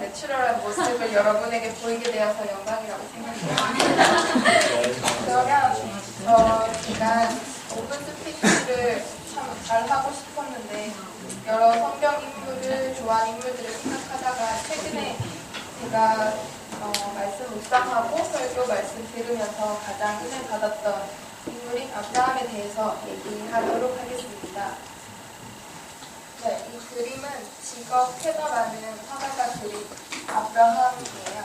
모습을 여러분에게 보이게 되어서 영광이라고 생각해요. 그러면 어, 제가 오픈 스피치를 참 잘 하고 싶었는데 여러 성경 인물을 좋아하는 인물들을 생각하다가 최근에 제가 어, 말씀 묵상하고 설교 말씀 들으면서 가장 은혜 받았던 인물인 아브라함에 대해서 얘기하도록 하겠습니다. 네, 이 그림은 직업 캐더라는 화가가 그린 아브라함이에요.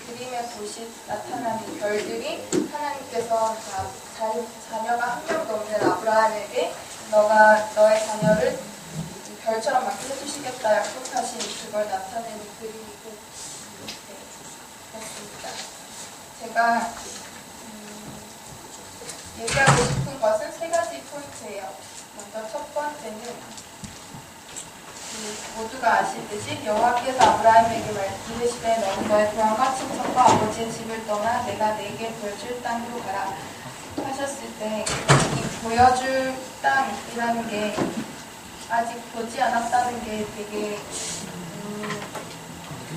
이 그림에 보시 나타나는 별들이 하나님께서 자, 자, 자녀가 한 명도 없는 아브라함에게 너가 너의 자녀를 이 별처럼 많게 해주시겠다 약속하신 그걸 나타내는 그림이고 네, 그렇습니다. 제가 음, 얘기하고 싶은 것은 세 가지 포인트예요. 먼저 첫 번째는 그 모두가 아시듯이 여호와께서 아브라함에게 말씀하시되 너는 너의 고향과 친척과 아버지의 집을 떠나 내가 내게 보여줄 땅으로 가라 하셨을 때 이 보여줄 땅이라는 게 아직 보지 않았다는 게 되게 음,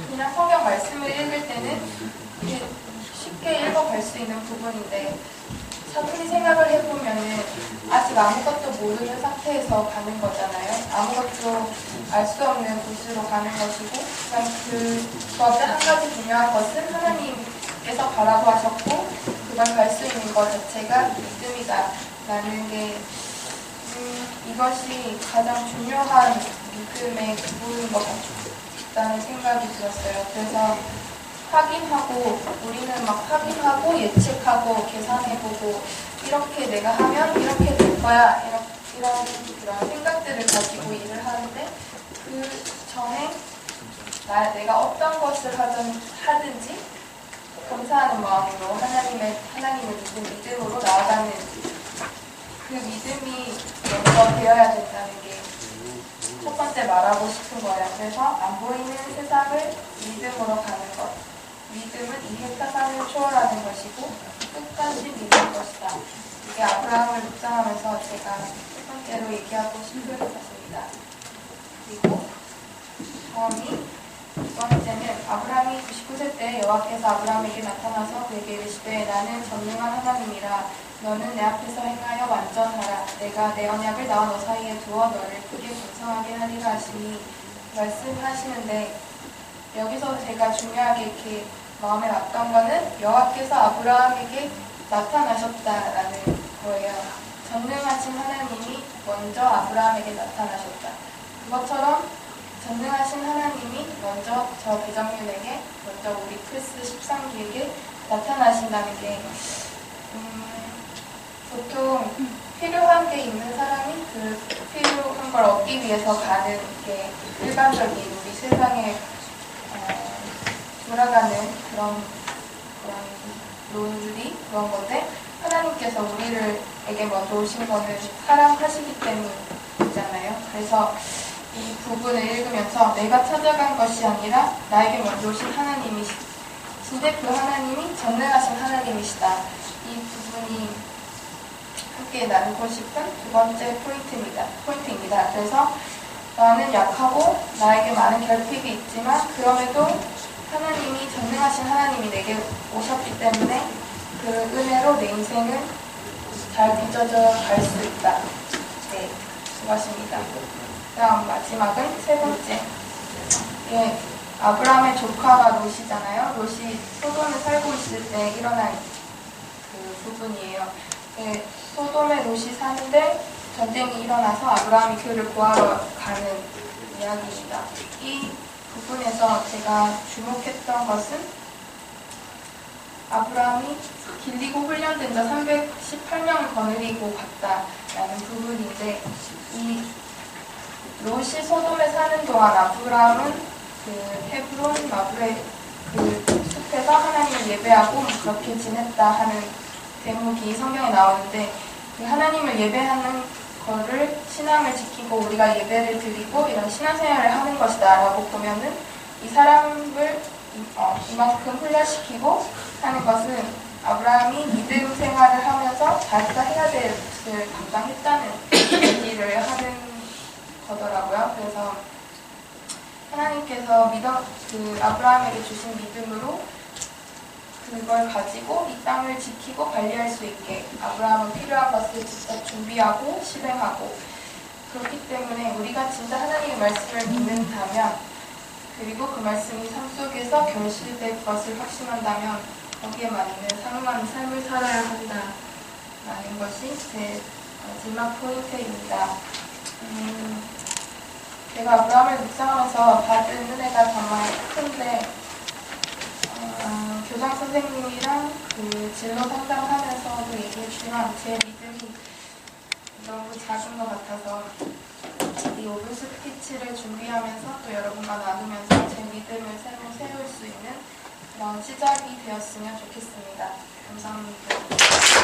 그냥 성경 말씀을 읽을 때는 쉽게 읽어갈 수 있는 부분인데 차분히 생각을 해보면은 아직 아무것도 모르는 상태에서 가는 거잖아요. 아무것도 알 수 없는 곳으로 가는 것이고, 그냥 그 가운데 한 가지 중요한 것은 하나님께서 가라고 하셨고, 그걸 갈 수 있는 것 자체가 믿음이다. 라는 게, 음, 이것이 가장 중요한 믿음의 부분인 것 같다는 생각이 들었어요. 그래서 확인하고 우리는 막 확인하고 예측하고 계산해보고 이렇게 내가 하면 이렇게 될 거야 이런 이런 그런 생각들을 가지고 일을 하는데 그 전에 나 내가 어떤 것을 하든 하든지 감사하는 마음으로 하나님의 하나님을 믿는 믿음으로 나아가는 그 믿음이 먼저 되어야 된다는 게 첫 번째 말하고 싶은 거예요. 그래서 안 보이는 세상을 믿음으로 가는 것. 믿음은 이해 타산을 초월하는 것이고 끝까지 믿는 것이다. 이게 아브라함을 묵상하면서 제가 첫 번째로 얘기하고 싶은 것입니다. 그리고 다음이 두 번째는 아브라함이 99세 때 여호와께서 아브라함에게 나타나서 그에게 이르시되 나는 전능한 하나님이라 너는 내 앞에서 행하여 완전하라 내가 내 언약을 나와 너 사이에 두어 너를 크게 풍성하게 하리라 하시니 말씀하시는데 여기서 제가 중요하게 이렇게 마음에 왔던 거는 여호와께서 아브라함에게 나타나셨다라는 거예요. 전능하신 하나님이 먼저 아브라함에게 나타나셨다. 그것처럼 전능하신 하나님이 먼저 저 배정윤에게 먼저 우리 크리스 13기에게 나타나신다는 게 음, 보통 필요한 게 있는 사람이 그 필요한 걸 얻기 위해서 가는 게 일반적인 우리 세상에 어, 돌아가는 그런 그런 논들이 그런 건데 하나님께서 우리를 에게 먼저 오신 거는 사랑하시기 때문이잖아요. 그래서 이 부분을 읽으면서 내가 찾아간 것이 아니라 나에게 먼저 오신 하나님이신데 그 하나님이 전능하신 하나님이시다. 이 부분이 함께 나누고 싶은 두 번째 포인트입니다. 포인트입니다. 그래서 나는 약하고 나에게 많은 결핍이 있지만 그럼에도 하나님이 전능하신 하나님이 내게 오셨기 때문에 그 은혜로 내 인생은 잘 빚어져 갈 수 있다. 네, 그것입니다. 다음 마지막은 세 번째. 예, 아브라함의 조카가 롯이잖아요. 롯이 소돔에 살고 있을 때 일어난 그 부분이에요. 예, 소돔에 롯이 사는데 전쟁이 일어나서 아브라함이 그를 구하러 가는 이야기입니다. 이 부분에서 제가 주목했던 것은 아브라함이 길리고 훈련된 자 318명을 거느리고 갔다라는 부분인데 이 롯이 소돔에 사는 동안 아브라함은 그 헤브론 마브레 그 숲에서 하나님을 예배하고 그렇게 지냈다 하는 대목이 성경에 나오는데 그 하나님을 예배하는 거를 신앙을 지키고 우리가 예배를 드리고 이런 신앙생활을 하는 것이다라고 보면은 이 사람을 어, 이만큼 훈련시키고 하는 것은 아브라함이 믿음 생활을 하면서 자기가 해야 될 것을 감당했다는 얘기를 하는 거더라고요. 그래서 하나님께서 믿어 그 아브라함에게 주신 믿음으로 그걸 가지고 이 땅을 지키고 관리할 수 있게 아브라함은 필요한 것을 직접 준비하고 실행하고 그렇기 때문에 우리가 진짜 하나님의 말씀을 믿는다면 그리고 그 말씀이 삶 속에서 결실될 것을 확신한다면 거기에 맞는 상응하는 삶을 살아야 한다라는 것이 제 마지막 포인트입니다. 음, 제가 아브라함을 묵상하면서 받은 은혜가 정말 큰데 어, 교장 선생님이랑 그 진로 상담하면서도 얘기했지만 제 믿음이 너무 작은 것 같아서 이 오브 스피치를 준비하면서 또 여러분과 나누면서 제 믿음을 새로 세울 수 있는 그런 시작이 되었으면 좋겠습니다. 감사합니다.